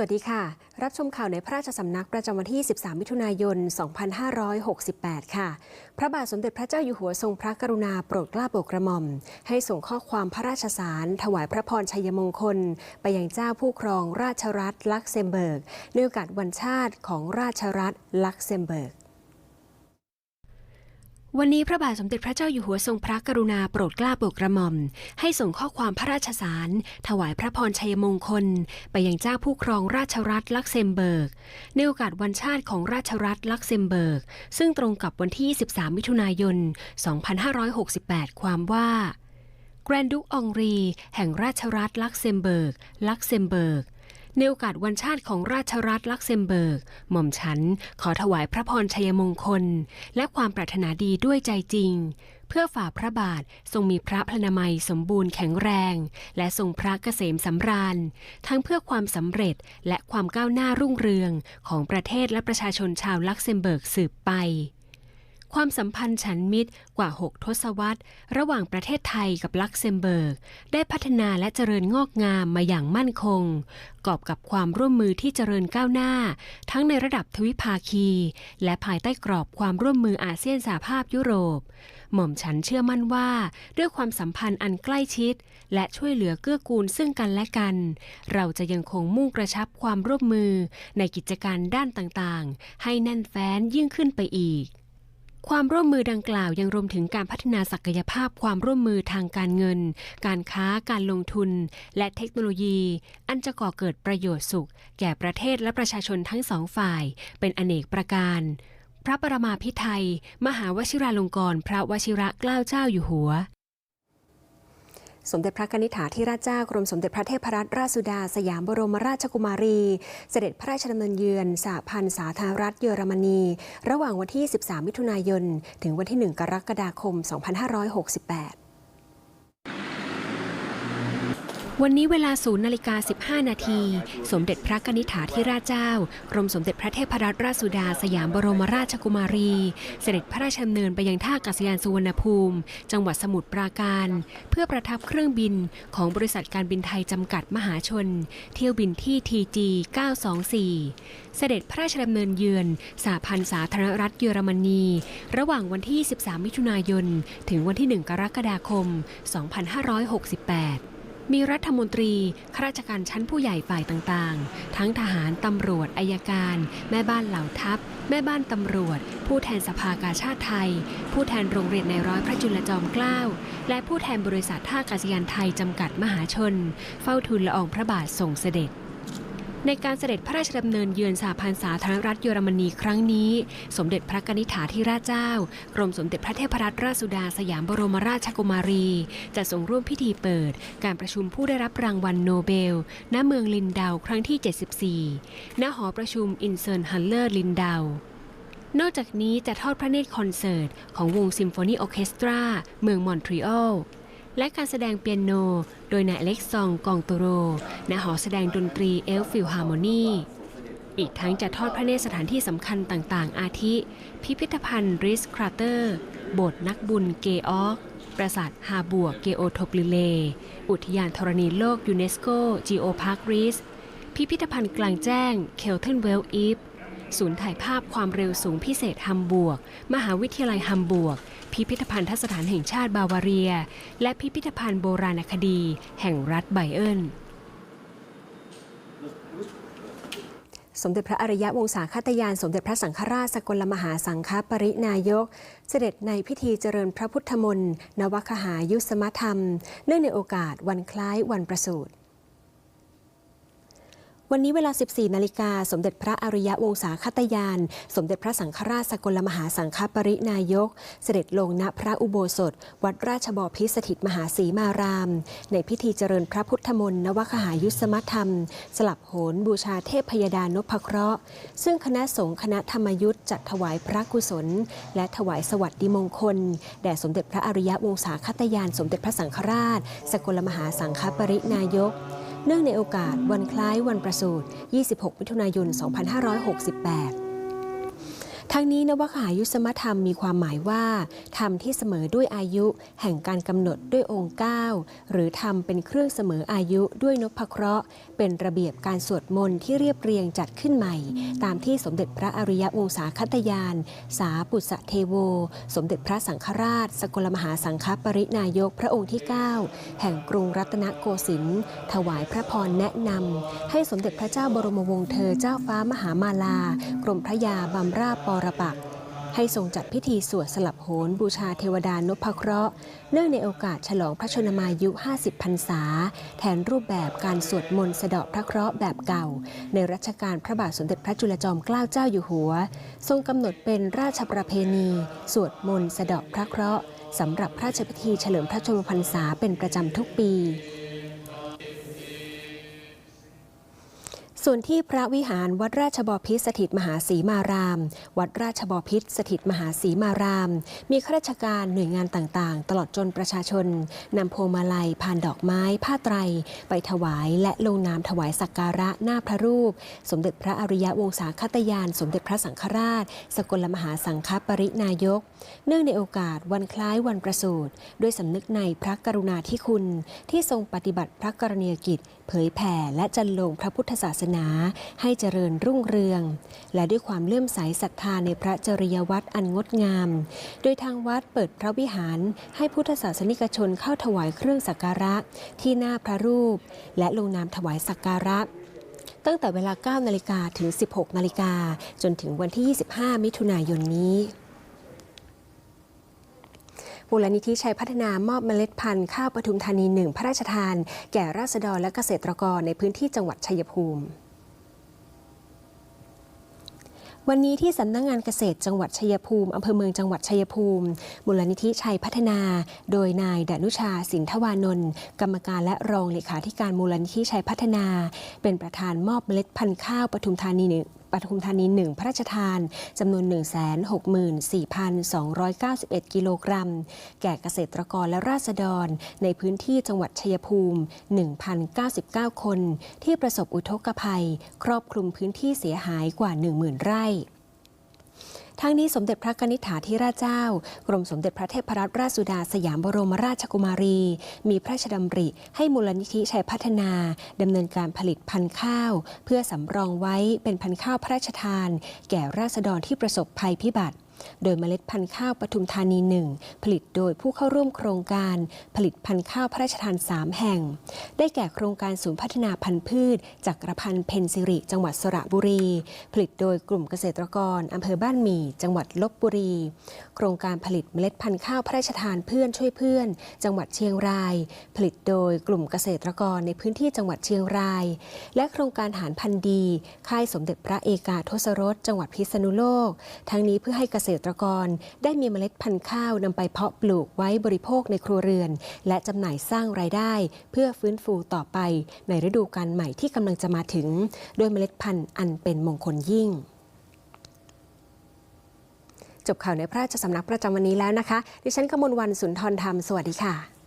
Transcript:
สวัสดีค่ะ รับชมข่าวในพระราชสำนักประจำวันที่ 13 มิถุนายน 2568 ค่ะ พระบาทสมเด็จพระเจ้าอยู่หัวทรงพระกรุณาโปรดเกล้าโปรดกระหม่อม ให้ส่งข้อความพระราชสาร ถวายพระพรชัยมงคล ไปยังเจ้าผู้ครองราชรัฐลักเซมเบิร์กในโอกาสวันชาติของราชรัฐลักเซมเบิร์ก วันนี้พระบาทสมเด็จพระเจ้าอยู่หัวทรงพระกรุณาโปรดเกล้าโปรดกระหม่อม ให้ส่งข้อความพระราชสาร ถวายพระพรชัยมงคล ไปยังเจ้าผู้ครองราชรัฐลักเซมเบิร์ก ในโอกาสวันชาติของราชรัฐลักเซมเบิร์ก ซึ่งตรงกับวันที่ 13 มิถุนายน 2568 ความว่าแกรนดุกองรี แห่งราชรัฐลักเซมเบิร์ก ลักเซมเบิร์ก ในโอกาสวันชาติของราชรัฐลักเซมเบิร์ก หม่อมฉันขอถวายพระพรชัยมงคล และความปรารถนาดีด้วยใจจริง เพื่อฝ่าพระบาททรงมีพระพลานามัยสมบูรณ์แข็งแรง และทรงพระเกษมสำราญ ทั้งเพื่อความสำเร็จและความก้าวหน้ารุ่งเรืองของประเทศและประชาชนชาวลักเซมเบิร์กสืบไป ความสัมพันธ์ฉันมิตรกว่า 6 ทศวรรษ ระหว่างประเทศไทยกับลักเซมเบิร์ก ได้พัฒนาและเจริญงอกงามมาอย่างมั่นคง กอบกับความร่วมมือที่เจริญก้าวหน้า ทั้งในระดับทวิภาคี และภายใต้กรอบความร่วมมืออาเซียนสหภาพยุโรป หม่อมฉันเชื่อมั่นว่า ด้วยความสัมพันธ์อันใกล้ชิด และช่วยเหลือเกื้อกูลซึ่งกันและกัน เราจะยังคงมุ่งกระชับความร่วมมือในกิจการด้านต่างๆ ให้แน่นแฟ้นยิ่งขึ้นไปอีก ความร่วมมือดังกล่าวยังรวมถึงการพัฒนาศักยภาพความร่วมมือทางการเงิน การค้า การลงทุน และเทคโนโลยี อันจะก่อเกิดประโยชน์สุข แก่ประเทศและประชาชนทั้งสองฝ่าย เป็นอเนกประการ พระประมาพิไทย มหาวชิราลงกรณ์พระวชิระเกล้าเจ้าอยู่หัว สมเด็จพระนิษฐาธิราชเจ้ากรมสมเด็จพระเทพรัตนราชสุดา สยามบรมราชกุมารี เสด็จพระราชดำเนินเยือนสหพันธ์สาธารณรัฐเยอรมนี ระหว่างวันที่ 13 มิถุนายน ถึงวันที่ 1 กรกฎาคม 2568 วันนี้เวลาศูนย์นาฬิกา 15 นาที สมเด็จพระกนิษฐาธิราชเจ้ากรมสมเด็จพระเทพรัตนราชสุดาสยามบรมราชกุมารี เสด็จพระราชดำเนินไปยังท่าอากาศยานสุวรรณภูมิ จังหวัดสมุทรปราการ เพื่อประทับเครื่องบินของบริษัทการบินไทยจำกัดมหาชน เที่ยวบินที่ TG 924 เสด็จพระราชดำเนินเยือนสหพันธ์สาธารณรัฐเยอรมนี ระหว่างวันที่ 13 มิถุนายน ถึงวันที่ 1 กรกฎาคม 2568 มีรัฐมนตรี ข้าราชการชั้นผู้ใหญ่ฝ่ายต่างๆ ทั้งทหาร ตำรวจ อายการ แม่บ้านเหล่าทัพ แม่บ้านตำรวจ ผู้แทนสภากาชาติไทย ผู้แทนโรงเรียนในร้อยพระจุลจอมเกล้า และผู้แทนบริษัทท่าอากาศยานไทยจำกัดมหาชน เฝ้าทูลละอองพระบาทส่งเสด็จ ในการเสด็จพระราชดำเนินเยือนสหพันธ์สาธารณรัฐเยอรมนีครั้งนี้ สมเด็จพระกนิษฐาธิราชเจ้า กรมสมเด็จพระเทพรัตนราชสุดาสยามบรมราชกุมารี จะทรงร่วมพิธีเปิด การประชุมผู้ได้รับรางวัลโนเบล ณ เมืองลินเดาครั้งที่ 74 ณ หอประชุมอินเซิร์นฮัลเลอร์ลินเดานอกจากนี้จะทอดพระเนตรคอนเสิร์ต ของวงซิมโฟนีออเคสตรา เมืองมอนทรีออล และการแสดงเปียโน โดยนายเล็กซองกองโตโรณหอแสดงดนตรีเอลฟิลฮาร์โมนีอีกทั้งจะทอดพระเนตรสถานที่สำคัญต่างๆ อาทิ พิพิธภัณฑ์ริสคราเตอร์ โบสถ์นักบุญเกออก ปราสาทฮาบวกเกโอโทปลิเล อุทยานธรณีโลกยูเนสโกจีโอพาร์คริส พิพิธภัณฑ์กลางแจ้งเคลเทนเวลอีฟ ศูนย์ถ่ายภาพความเร็วสูงพิเศษฮัมบวก มหาวิทยาลัยฮัมบวก พิพิธภัณฑ์ทัศฐานแห่งชาติบาวาเรีย และพิพิธภัณฑ์โบราณคดี แห่งรัฐไบเอิลสมเด็จพระอริยะวงศาคตยาน สมเด็จพระสังฆราชสกลมหาสังฆปรินายก เสด็จในพิธีเจริญพระพุทธมนต์นวคหายุสมธรรม เนื่องในโอกาสวันคล้ายวันประสูติ วันนี้เวลา 14 นาฬิกา สมเด็จพระอริยะวงศาคตยาน สมเด็จพระสังฆราชสกลมหาสังฆปรินายก เสด็จลงณพระอุโบสถ วัดราชบพิตรสถิตมหาสีมาราม ในพิธีเจริญพระพุทธมนต์นวคหายุสมธรรม สลับโหนบูชาเทพพยดานพเคราะห์ ซึ่งคณะสงฆ์คณะธรรมยุทธ์จัดถวายพระกุศล และถวายสวัสดิมงคล แด่สมเด็จพระอริยะวงศาคตยาน สมเด็จพระสังฆราช สกลมหาสังฆปรินายก เนื่องในโอกาสวันคล้ายวันประสูติ 26 มิถุนายน 2568 ทั้งนี้นวคหายุสมธรรมมีความหมายว่าธรรมที่เสมอด้วยอายุ แห่งการกำหนดด้วยองค์เก้าหรือธรรมเป็นเครื่องเสมออายุด้วยนพเคราะห์ เป็นระเบียบการสวดมนต์ที่เรียบเรียงจัดขึ้นใหม่ ตามที่สมเด็จพระอริยวงศาคตยาน สาปุสะเทโว สมเด็จพระสังฆราช สกลมหาสังฆปรินายกพระองค์ที่ 9 แห่งกรุงรัตนโกสินทร์ถวายพระพรแนะนำให้สมเด็จพระเจ้าบรมวงศ์เธอเจ้าฟ้ามหามาลา กรมพระยาบำราชปรปักให้ทรงจัดพิธีสวดสลับโหนบูชาเทวดานพเคราะห์เนื่องในโอกาสฉลองพระชนมายุ 50 พรรษา แทนรูปแบบการสวดมนต์สะเดาะพระเคราะห์แบบเก่า ในรัชกาลพระบาทสมเด็จพระจุลจอมเกล้าเจ้าอยู่หัว ทรงกำหนดเป็นราชประเพณี สวดมนต์สะเดาะพระเคราะห์สำหรับพระราชพิธีเฉลิมพระชนมพรรษาเป็นประจำทุกปี ส่วนที่พระวิหารวัดราชบพิตรสถิตมหาสีมาราม วัดราชบพิตรสถิตมหาสีมาราม มีข้าราชการหน่วยงานต่างๆ ตลอดจนประชาชนนำพวงมาลัยผ่านดอกไม้ ผ้าไตร ไปถวายและลงนามถวายสักการะหน้าพระรูป สมเด็จพระอริยวงศาคตยาน สมเด็จพระสังฆราช สกลมหาสังฆปรินายก เนื่องในโอกาสวันคล้ายวันประสูติด้วยสำนึกในพระกรุณาธิคุณที่ทรงปฏิบัติพระกรณียกิจ เผยแผ่และจันลงพระพุทธศาสนาให้เจริญรุ่งเรือง และด้วยความเลื่อมใสศรัทธาในพระจริยวัตรอันงดงาม โดยทางวัดเปิดพระวิหารให้พุทธศาสนิกชนเข้าถวายเครื่องสักการะที่หน้าพระรูป และลงนามถวายสักการะตั้งแต่เวลา 9 นาฬิกาถึง 16 นาฬิกา จนถึงวันที่ 25 มิถุนายนนี้ มูลนิธิชัยพัฒนามอบเมล็ดพันธุ์ข้าวปทุมธานีหนึ่งพระราชทาน แก่ราษฎรและเกษตรกรในพื้นที่จังหวัดชัยภูมิวันนี้ที่สำนักงงานเกษตรจังหวัดชัยภูมิอำเภอเมืองจังหวัดชัยภูมิ มูลนิธิชัยพัฒนา โดยนายดนุชาสินทวานนท์กรรมการและรองเลขาธิการมูลนิธิชัยพัฒนา เป็นประธานมอบเมล็ดพันธุ์ข้าวปทุมธานีหนึ่งปทุมธานี 1 พระราชทานจำนวน 164,291 กิโลกรัม แก่เกษตรกรและราษฎร ในพื้นที่จังหวัดชัยภูมิ 1,099 คน ที่ประสบอุทกภัย ครอบคลุมพื้นที่เสียหายกว่า 10,000 ไร่ ทั้งนี้สมเด็จพระกนิษฐาธิราชเจ้า กรมสมเด็จพระเทพรัตนราชสุดาสยามบรมราชกุมารี มีพระราชดำริ ให้มูลนิธิชัยพัฒนาดำเนินการผลิตพันธุ์ข้าว เพื่อสำรองไว้เป็นพันธุ์ข้าวพระราชทาน แก่ราษฎรที่ประสบภัยพิบัติ โดยเมล็ดพันธุ์ข้าวปทุมธานีหนึ่งผลิตโดยผู้เข้าร่วมโครงการ ผลิตพันธุ์ข้าวพระราชทาน 3 แห่ง ได้แก่โครงการศูนย์พัฒนาพันธุ์พืชจากกระพันธ์เพนซิริ จังหวัดสระบุรี ผลิตโดยกลุ่มเกษตรกรอำเภอบ้านหมี่ จังหวัดลบบุรี โครงการผลิตเมล็ดพันธุ์ข้าวพระราชทานเพื่อนช่วยเพื่อน จังหวัดเชียงราย ผลิตโดยกลุ่มเกษตรกรในพื้นที่จังหวัดเชียงราย และโครงการหารพันธุ์ดี ค่ายสมเด็จพระเอกาทศรส จังหวัดพิษณุโลก ทั้งนี้เพื่อให้เกษตรกร ได้มีเมล็ดพันธุ์ข้าวนำไปเพาะปลูกไว้บริโภคในครัวเรือน และจำหน่ายสร้างรายได้ เพื่อฟื้นฟูต่อไป ในฤดูกาลใหม่ที่กำลังจะมาถึง ด้วยเมล็ดพันธุ์อันเป็นมงคลยิ่งจบข่าวในพระราชสำนักประจำวันนี้แล้วนะคะ ดิฉันกมลวันสุนทรธรรม สวัสดีค่ะ